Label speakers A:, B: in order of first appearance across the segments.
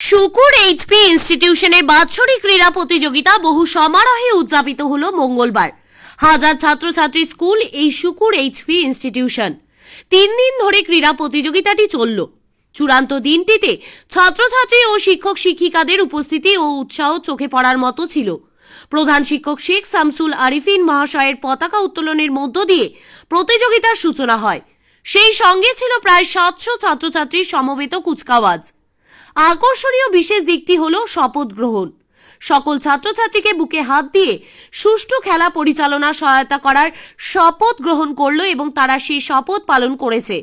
A: শুকুর HP ইনস্টিটিউশনের বাৎসরিক ক্রীড়া প্রতিযোগিতা বহু সমারোহে উদযাপিত হলো মঙ্গলবার। হাজার ছাত্রছাত্রী স্কুল এই শুকুর এইচপি ইনস্টিটিউশন। তিন দিন ধরে ক্রীড়া প্রতিযোগিতাটি চলল। চূড়ান্ত দিনটিতে ছাত্রছাত্রী ও শিক্ষক শিক্ষিকাদের উপস্থিতি ও উৎসাহ চোখে পড়ার মতো ছিল। প্রধান শিক্ষক শেখ শামসুল আরিফিন মহাশয়ের পতাকা উত্তোলনের মধ্য দিয়ে প্রতিযোগিতার সূচনা হয়। সেই সঙ্গে ছিল প্রায় সাতশো ছাত্রছাত্রীর সমবেত কুচকাওয়াজ। আকর্ষণীয় বিশেষ দিকটি হল শপথ গ্রহণ। সকল ছাত্রছাত্রীকে বুকে হাত দিয়ে সুষ্ঠু খেলা পরিচালনা সহায়তা করার শপথ গ্রহণ করল এবং তারা সেই শপথ পালন করেছে।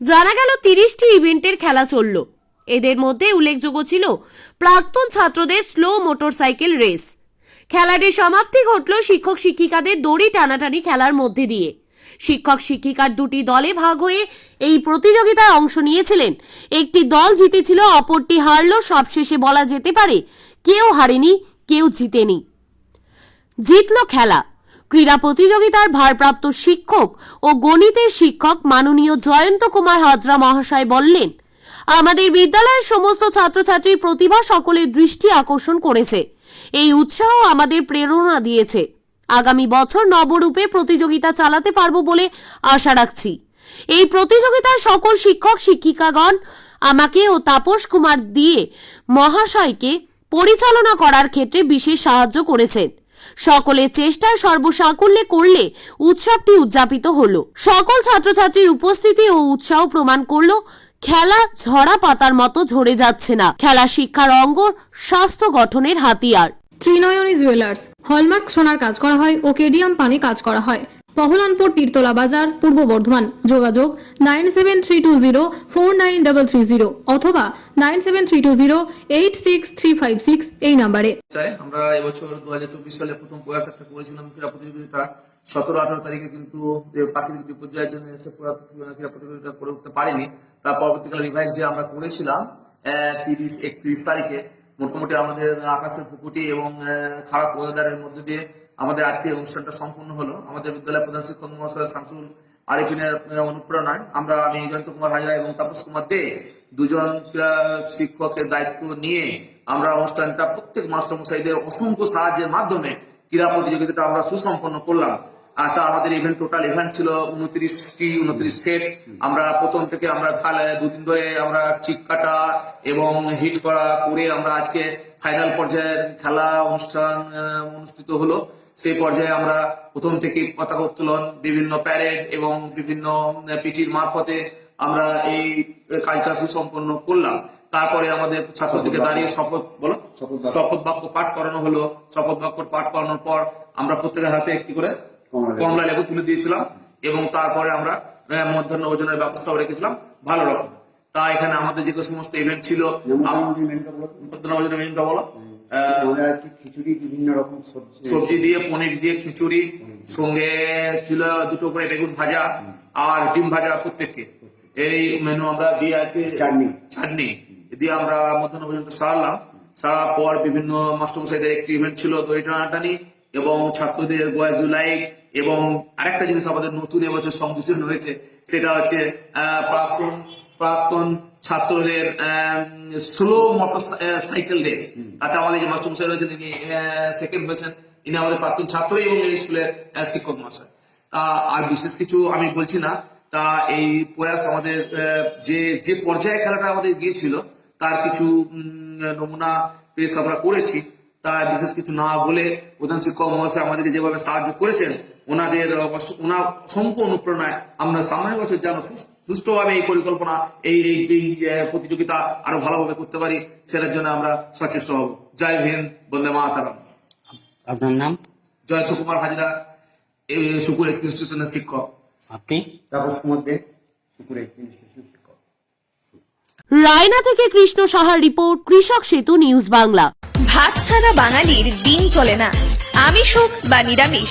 A: জানা গেল তিরিশটি ইভেন্টের খেলা চলল। এদের মধ্যে উল্লেখযোগ্য ছিল প্রাক্তন ছাত্রদের স্লো মোটরসাইকেল রেস। খেলাটির সমাপ্তি ঘটল শিক্ষক শিক্ষিকাদের দড়ি টানাটানি খেলার মধ্যে দিয়ে। শিক্ষক শিক্ষিকার দুটি দলে ভাগ হয়ে এই প্রতিযোগিতায় অংশ নিয়েছিলেন। একটি দল জিতেছিল, অপরটি হারল। সবশেষে বলা যেতে পারে কেউ হারেনি, কেউ জিতেনি। জিতল খেলা। ক্রীড়া প্রতিযোগিতার ভারপ্রাপ্ত শিক্ষক ও গণিতের শিক্ষক মাননীয় জয়ন্ত কুমার হাজরা মহাশয় বললেন, আমাদের বিদ্যালয়ের সমস্ত ছাত্রছাত্রীর প্রতিভা সকলের দৃষ্টি আকর্ষণ করেছে। এই উৎসাহ আমাদের প্রেরণা দিয়েছে। আগামী বছর নবরূপে প্রতিযোগিতা চালাতে পারব বলে আশা রাখছি। এই প্রতিযোগিতায় সকল শিক্ষক, শিক্ষিকাগণ আমাকে ও তাপস কুমার দিয়ে মহাশয়কে পরিচালনা করার ক্ষেত্রে বিশেষ সাহায্য করেছেন। সকলের চেষ্টায় সর্বসাকুল্যে করলে উৎসবটি উদযাপিত হলো। সকল ছাত্রছাত্রীর উপস্থিতি ও উৎসাহ প্রমাণ করল, খেলা ঝরা পাতার মতো ঝরে যাচ্ছে না। খেলা শিক্ষার অঙ্গ স্বাস্থ্য গঠনের হাতিয়ার।
B: ত্রিনয়নী জুয়েলার্স। হলমার্ক সোনার কাজ করা হয় ও কেডিয়াম পানে কাজ করা হয়। পহলানপুর তীরতলা বাজার, পূর্ব বর্ধমান। যোগাযোগ nine seven three two zero four nine double three zero অথবা nine seven three two zero eight six three five six এই নাম্বারে।
C: আমরা এবছর দু হাজার চব্বিশ সালে প্রথম প্রয়াস একটা করেছিলাম ক্রীড়া প্রতিযোগিতা। সতেরো, আঠারো তারিখে কিন্তু প্রাকৃতিক বিপর্যয়ের জন্য এসে ক্রীড়া প্রতিযোগিতা করে উঠতে পারিনি। তার পরবর্তীকালে রিভাইজ আমরা করেছিলাম তিরিশ, একত্রিশ তারিখে। মোটামুটি আমাদের আকাশের পুকুটি এবং খারাপ ওয়েদারের মধ্যে দিয়ে আমাদের আজকে অনুষ্ঠানটা সম্পূর্ণ হলো। আমাদের বিদ্যালয় প্রধান শিক্ষক মহাশয় শামসুল আরিফিনের অনুপ্রেরণায় আমরা আমি জয়ন্ত কুমার হাজরা এবং তাপস কুমার দে দুজন শিক্ষকের দায়িত্ব নিয়ে আমরা অনুষ্ঠানটা প্রত্যেক মাস্টার মশাইদের অসংখ্য সাহায্যের মাধ্যমে ক্রীড়া প্রতিযোগিতাটা আমরা সুসম্পন্ন করলাম। তা আমাদের ইভেন্ট টোটাল ইভেন্ট ছিল উনত্রিশটি উনত্রিশ সেট আমরা প্রথম থেকে আমরা দুদিন ধরে আমরা চিক কাটা এবং হিট করা করে আমরা আজকে ফাইনাল পর্যায়ের খেলা অনুষ্ঠান অনুষ্ঠিত হলো। সেই পর্যায়ে আমরা প্রথম থেকে পতাকা উত্তোলন বিভিন্ন প্যারেড এবং বিভিন্ন পিটির মারফতে আমরা এই কাজটা সুসম্পন্ন করলাম। তারপরে আমাদের ছাত্রদেরকে দাঁড়িয়ে শপথ বলো? শপথ বাক্য। পাঠ করানো হলো। শপথ বাক্য পাঠ করানোর পর আমরা প্রত্যেকের হাতে একটি করে? কমলা লেবু। তুলে দিয়েছিলাম এবং তারপরে আমরা মধ্যাহ্ন ভোজনের ব্যবস্থাও রেখেছিলাম। ভালো রকম। তা এখানে আমাদের যে সমস্ত ইভেন্ট ছিল মধ্যাহ্ন বলো।
D: খিচুড়ি বিভিন্ন রকম সবজি।
C: দিয়ে পনির দিয়ে খিচুড়ি সঙ্গে ছিল দুটো করে বেগুন ভাজা আর ডিম ভাজা প্রত্যেককে। এই মেনু আমরা দিয়ে আজকে
D: চাটনি।
C: চাটনি। দিয়ে আমরা মধ্যাহ্ন পর্যন্ত সারলাম। সারার পর বিভিন্ন মাস্টারমশাইদের একটি ইভেন্ট ছিল দড়ি টানাটানি এবং ছাত্রদের বয়েজ লাইট এবং আরেকটা জিনিস আমাদের নতুন এবছর সংযোজন হয়েছে, সেটা হচ্ছে প্রাক্তন প্রাক্তন ছাত্রদের স্লো মোটর সাইকেল রেস তাতে আমাদের যে মাস্টার মশাই রয়েছেন ইনি সেকেন্ড হয়েছেন। ইনি আমাদের প্রাক্তন ছাত্র এবং এই স্কুলের শিক্ষক মহাশয়। আর বিশেষ কিছু আমি বলছি না। তা, এই প্রয়াস আমাদের যে যে পর্যায়ে খেলাটা আমাদের গিয়েছিল, তার কিছু নমুনা পেশ আমরা করেছি। তা, বিশেষ কিছু না বলে প্রধান শিক্ষক মহাশয় আমাদেরকে যেভাবে সাহায্য করেছেন ওনাদের ওনার অসংখ্য অনুপ্রেরণায় আমরা সামনের বছর যেন সুষ্ঠুভাবে এই পরিকল্পনা এই এই প্রতিযোগিতা আরও ভালোভাবে করতে পারি সেটার জন্য আমরা সচেষ্ট হব। জয় হিন্দ বন্দে মাতারাম।
E: আপনার নাম?
C: জয়ন্ত কুমার হাজরা এই সুকুর ইনস্টিটিউশনের শিক্ষক।
E: আপনি?
D: তাপস কুমার দে শুকুরে ইনস্টিটিউশন শিক্ষক।
A: রায়না থেকে কৃষ্ণ সাহার রিপোর্ট কৃষক সেতু নিউজ বাংলা।
F: ভাত ছাড়া বাঙালির দিন চলে না। আমিষ হোক বা নিরামিষ